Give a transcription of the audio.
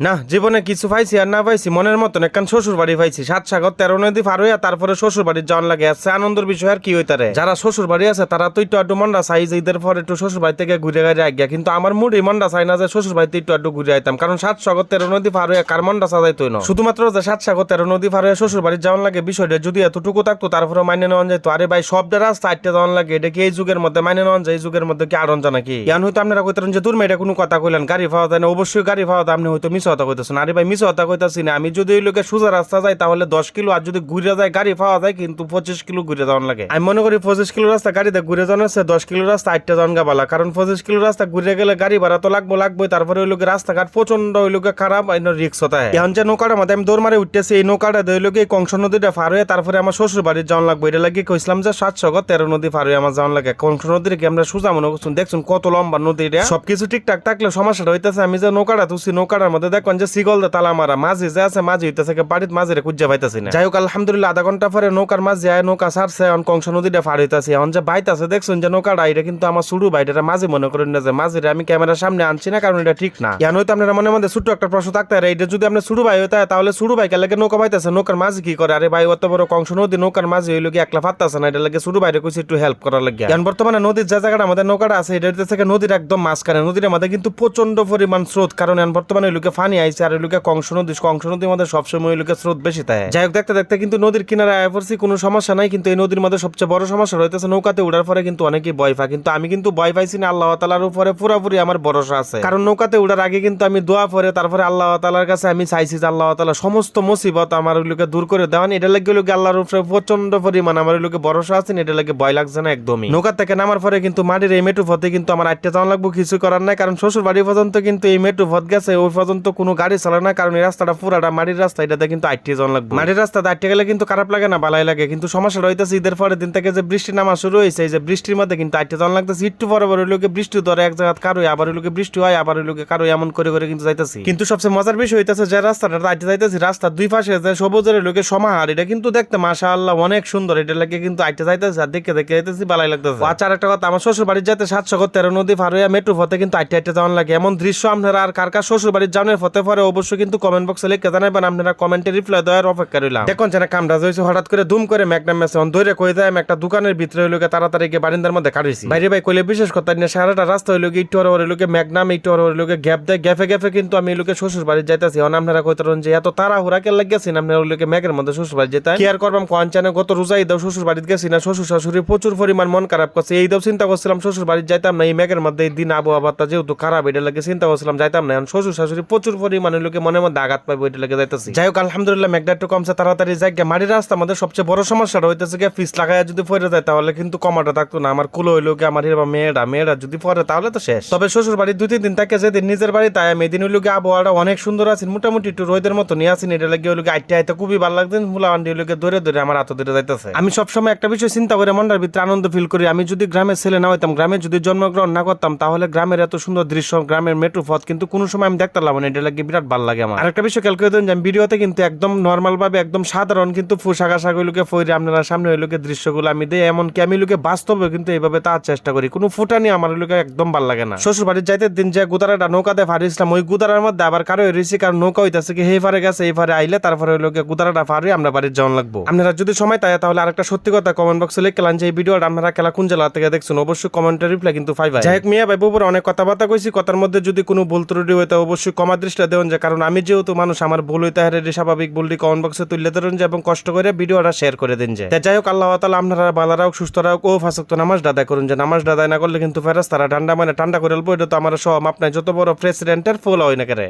না, জীবনে কিছু পাইছি আর না পাইছি, মনের মতন। একখান শ্বশুর বাড়ি পাইছি, সাত, সাগর, তেরো নদী পার হইয়া তারপরে শ্বশুর বাড়ির জন লাগে, আছে আনন্দের বিষয় আর কি হইতারে। যারা শ্বশুর বাড়ি আছে, তারা তো একটু আড্ডু মন্ডা চাই যে ঈদের পর একটু শ্বশুর বাড়ি থেকে ঘুরে গাড়ি আজ্ঞা কিন্তু আমার মুডই মন্ডা চাই না যে শ্বশুর বাড়িতে একটু আড্ডু ঘুরে আইতাম, কারণ সাত, সাগর, তেরো নদী পার হইয়া কার মন্ডা সাজাইতই না শুধুমাত্র যে সাত, সাগর, তেরো নদী পার হইয়া শ্বশুর বাড়ির যাওয়ান লাগে বিষয়টা যদি এতটুকু থাকতো, তারপরে মাইনে নেওয়া যেত আরে ভাই সব রাস্তা আটটা যাওয়ান লাগে, এটা কি এই যুগের মধ্যে মাইনে নেওয়া যায়? এই যুগের মধ্যে কি আরন জানা কি? ইয়ান হয়তো আপনারা কইতেন যে, দূর মেয়েটা কোনো কথা কইলেন, গাড়ি পাওয়া যায় না। অবশ্যই গাড়ি পাওয়া যায়, আপনি হয়তো মিস কথা কইতেছেন আরে ভাই মিস কথা কইতাছি না। আমি যদি ওই লোকে সোজা রাস্তা যাই, তাহলে দশ কিলো আর যদি ঘুরে যায়, গাড়ি পাওয়া যায়, কিন্তু পঁচিশ কিলো ঘুরে যাওয়ান লাগে। আমি মনে করি পঁচিশ কিলো রাস্তা গাড়িতে ঘুরে যাওয়ার আছে দশ কিলো রাস্তা আটটা যাওয়ান গাবালা কারণ পঁচিশ কিলো রাস্তা ঘুরে গেলে গাড়ি ভাড়া তো লাগবো লাগবে তারপরে ওই লোকের রাস্তাঘাট প্রচণ্ড ওই লোকে খারাপ রিক্স হতে এখন যে নৌকাটার মধ্যে আমি দৌড় মারে উঠতেছি, এই নৌকাটা ওই লোকে কংস নদীটা পার হয়ে তারপরে আমার শ্বশুর বাড়ির যাওয়ান লাগবে। এটা লাগে কইছিলাম যে সাতশো তেরো নদী পার হয়ে আমার যাওয়ান লাগে। কংস নদীর কি আমরা সোজা মনে করছেন দেখছেন কত লম্বা নদী এটা সবকিছু ঠিকঠাক থাকলে সমস্যাটা হইতেছে। আমি যে নৌকাটা তুলছি, নৌকাটার মধ্যে দেখুন যে সিগল দে তালা মারা, মাঝি যে আছে মাঝি হইতেছে কি বাড়িতে মাঝিরে খুঁজে পাইতেছি না। যাই হোক, আলহামদুলিল্লাহ, আধা ঘণ্টা পরে নৌকার মাঝে আয়, নৌকা সারছে এখন কংস নদীটা পার হইতাছে। এখন যে বাইতাছে দেখছেন যে নৌকাটা এটা কিন্তু আমার শুরু বাইটা মাঝি মনে করেন না যে মাঝিরে আমি ক্যামেরার সামনে আনছি না, কারণ এটা ঠিক না। এখন হয়তো আপনারা মনে মধ্যে ছোট্ট একটা প্রশ্ন থাকতে পারে, এটা যদি আপনি শুরু ভাই হইতে তাহলে শুরু ভাই লাগে নৌকা পাইতেছে, নৌকার মাঝি কি করে? আরে ভাই, অত বড় কংস নদী, নৌকার মাঝি হইল কি একলা ফাত্তাছে না, এটা লাগে শুরু বাইরে কইছে একটু হেল্প করার লাগে এখন বর্তমানে নদীর যে জায়গাটা আমাদের নৌকাটা আছে, এটা হইতেছে কি নদীর একদম মাঝখানে, নদীর মধ্যে কিন্তু প্রচণ্ড পরিমাণ স্রোত, কারণ এখন বর্তমানে লোকে ফানি আইছে আর ওই লোকে কংস নদী, কংস নদীর মধ্যে সবসময় ওই লোকে স্রোত বেশি থাকে যাই হোক, দেখতে দেখতে কিন্তু নদীর কিনারে আয় পড়ছি, কোনো সমস্যা নাই, কিন্তু এই নদীর মধ্যে সবচেয়ে বড় সমস্যা রয়েছে নৌকাতে উড়ার পরে কিন্তু অনেকেই ভয় পায়। কিন্তু আমি কিন্তু ভয় পাইছি না, আল্লাহ তালার উপরে পুরোপুরি আমার ভরসা আছে। কারণ নৌকাতে উড়ার আগে কিন্তু আমি দোয়া পরে, তারপরে আল্লাহ তালার কাছে আমি চাইছি যে আল্লাহ তালা সমস্ত মুসিবত আমার ওই লোকে দূর করে দেওয়ান। এটা লাগে লোকে আল্লাহর উপরে প্রচণ্ড পরিমাণ আমার ওই লোকে ভরসা আছে এটা লাগে ভয় লাগছে না একদমই। নৌকা থেকে নামার পরে কিন্তু মাটির এই মেটু পথে কিন্তু আমার আটটা যাওয়া লাগবে, কিছু করার নাই। কারণ শ্বশুর বাড়ি পর্যন্ত কিন্তু এই মেটু পথ গেছে, ওই পর্যন্ত কোনো গাড়ি চলে না কারণ এই রাস্তাটা পুরাটা মাটির রাস্তা এটাতে কিন্তু আটটি জন লাগবে। মাটির রাস্তাতে আটকে গেলে কিন্তু খারাপ লাগে না বালাই লাগে। কিন্তু সমস্যা রইতেছে ঈদের পরের দিন থেকে যে বৃষ্টি নামা শুরু হয়েছে এই যে বৃষ্টির মধ্যে কিন্তু আটটি যাওয়া লাগতেছে। একটু পরে পরে লোকে বৃষ্টি ধরে এক জায়গা কারও আবার লোকে বৃষ্টি হয় আবার লোকে কারও এমন করে করে কিন্তু যাইতেছি। কিন্তু সবচেয়ে মজার বিষয় হইতেছে যে রাস্তাটা আটটি যাইতেছি রাস্তার দুই পাশে যে সবুজের লোকে সমাহার এটা কিন্তু দেখতে মাশা আল্লাহ অনেক সুন্দর। এটা লাগে কিন্তু আটটি যাইতেছে আর দেখে দেখে যাইতেছি বালাই লাগতেছে। আচ্ছা আর একটা কথা আমার শ্বশুর বাড়ির যাতে সাতশো তেরো নদী হইয়া মেট্রো পথে কিন্তু আটটি আটটি যাওয়ান লাগে। এমন দৃশ্য আপনারা আর কার কার শ্বশুর বাড়ির যাওয়ার পথে পারে অবশ্যই কিন্তু কমেন্ট বক্সে লিখে জানাবেন আপনারা কমেন্টে রিপ্লাই দেওয়ার অপেক্ষা রইলাম। দেখুন যেন কামটা হয়েছে হঠাৎ করে দুম করে ম্যাগনাম মেসে অন ধরে কই যায় একটা দোকানের ভিতরে হইল গিয়ে তাড়াতাড়ি গিয়ে বারিন্দার মধ্যে কাটিয়েছি বাইরে ভাই কইলে বিশেষ কথা নিয়ে সারাটা রাস্তা হইল গিয়ে একটু হরে লোকে ম্যাগনাম একটু হরে লোকে গ্যাপ দেয় গ্যাফে গ্যাফে কিন্তু আমি লোকে শ্বশুর বাড়ি যাইতেছি। অন আপনারা কইতারেন যে এত তাড়াহুড়া কে লাগিয়েছি আপনারা ওই লোকে ম্যাগের মধ্যে শ্বশুর বাড়ি যেতে কি আর করবাম কোন চানে গত রোজাই দাও শ্বশুর বাড়িতে গেছি না শ্বশুর শাশুড়ি প্রচুর পরিমাণ মন খারাপ করছে। এই দাও চিন্তা করছিলাম শ্বশুর বাড়ি যাইতাম না এই ম্যাগের মধ্যে এই দিন আবহাওয়াটা যেহেতু খারাপ এটা লাগে চিন্তা করছিলাম যাইতাম না। এখন শ্বশুর শাশুড়ি প্রচুর পরিমাণে লোকে মনের মধ্যে আঘাত পাইবো এটা লাগে যাইতেছি। যাই হোক আলহামদুলিল্লাহ ম্যাগটা একটু কমছে, তাড়াতাড়ি যাই গিয়ে মাটির রাস্তা আমাদের সবচেয়ে বড় সমস্যাটা হইতেছে গিয়ে ফিস লাগাইয়া যদি পড়ে যায়, তাহলে কিন্তু কমাটা থাকতো না। আমার কুলো হইল গিয়ে আমার এবার মেয়েরা মেয়েরা যদি পড়ে, তাহলে তো শেষ। তবে শ্বশুর বাড়ি দুই তিন দিন থাকে, যেদিন নিজের বাড়ি, তাই আমি এদিন হইল গিয়ে আবহাওয়াটা অনেক সুন্দর আছে, মোটামুটি একটু রোদের মতো নিয়ে আসেন এটা লাগে হইল গিয়ে আইতে খুবই ভালো লাগতেন মুলা আন্ডি হইল গিয়ে ধরে ধরে আমার হাত ধরে যাইতেছে। আমি সবসময় একটা বিষয় চিন্তা করে মনটার ভিতরে আনন্দ ফিল করি, আমি যদি গ্রামের ছেলে না হইতাম, গ্রামে যদি জন্মগ্রহণ না করতাম, তাহলে গ্রামের এত সুন্দর দৃশ্য, গ্রামের মেট্রো পথ কিন্তু কোনো সময় আমি দেখতে পারলাম না লাগে বিরাট ভালো লাগে আমার। আরেকটা বিষয় খেয়াল করে দেন যে আমি ভিডিওতে কিন্তু একদম নর্মাল ভাবে একদম সাধারণ কিন্তু ফুসাক আশাক ওই লোকে ফইরে আপনারা সামনে ওই লোকে দৃশ্যগুলো আমি দেই এমনকি আমি লোকে বাস্তবে কিন্তু এইভাবে তার চেষ্টা করি। কোনো ফুটানি আমার ওই লোকে একদম ভালো লাগে না। শ্বশুর বাড়ির যাইতে দিন যে গুদারাটা নৌকাতে ফারিছিলাম ওই গুদারার মধ্যে আবার কারও এসেছি কারণ নৌকা হইতাছে কি হে ফারে গেছে এই ফারে আইলে তারপরে লোকে গুদারাটা ফারি আমরা বাড়ির যাওয়ান লাগবো। আপনারা যদি সময় তাই তাহলে আরেকটা সত্যি কথা কমেন্ট বক্সে লিখলাম যে এই ভিডিওটা আপনারা খেলা কোন জেলা থেকে দেখছেন অবশ্যই কমেন্টে রিপ্লাই কিন্তু পাইবা যাই হোক মিয়া ভাই বুবুর অনেক কথাবার্তা কইছি কথার মধ্যে যদি কোনো ভুল ত্রুটি হইতে অবশ্যই কমা দৃষ্টিটা দেন যে কারণ আমি যেহেতু মানুষ, আমার ভুল হইতে হারে স্বাভাবিক। ভুলটি কমেন্ট বক্সে তুলে ধরুন যে, এবং কষ্ট করে ভিডিওটা শেয়ার করে দিন যে। যাই হোক, আল্লাহ তালা আপনারা বালা রাখ সুস্থ রাখ ও ফাঁসক তো নামাজ দাদা করুন যে। নামাজ দাদা না করলে কিন্তু ফেরাস তারা ঠান্ডা মানে ঠান্ডা করে এলবো এটা তো আমার সব আপনার যত বড় প্রেসিডেন্টের ফুল হয় না করে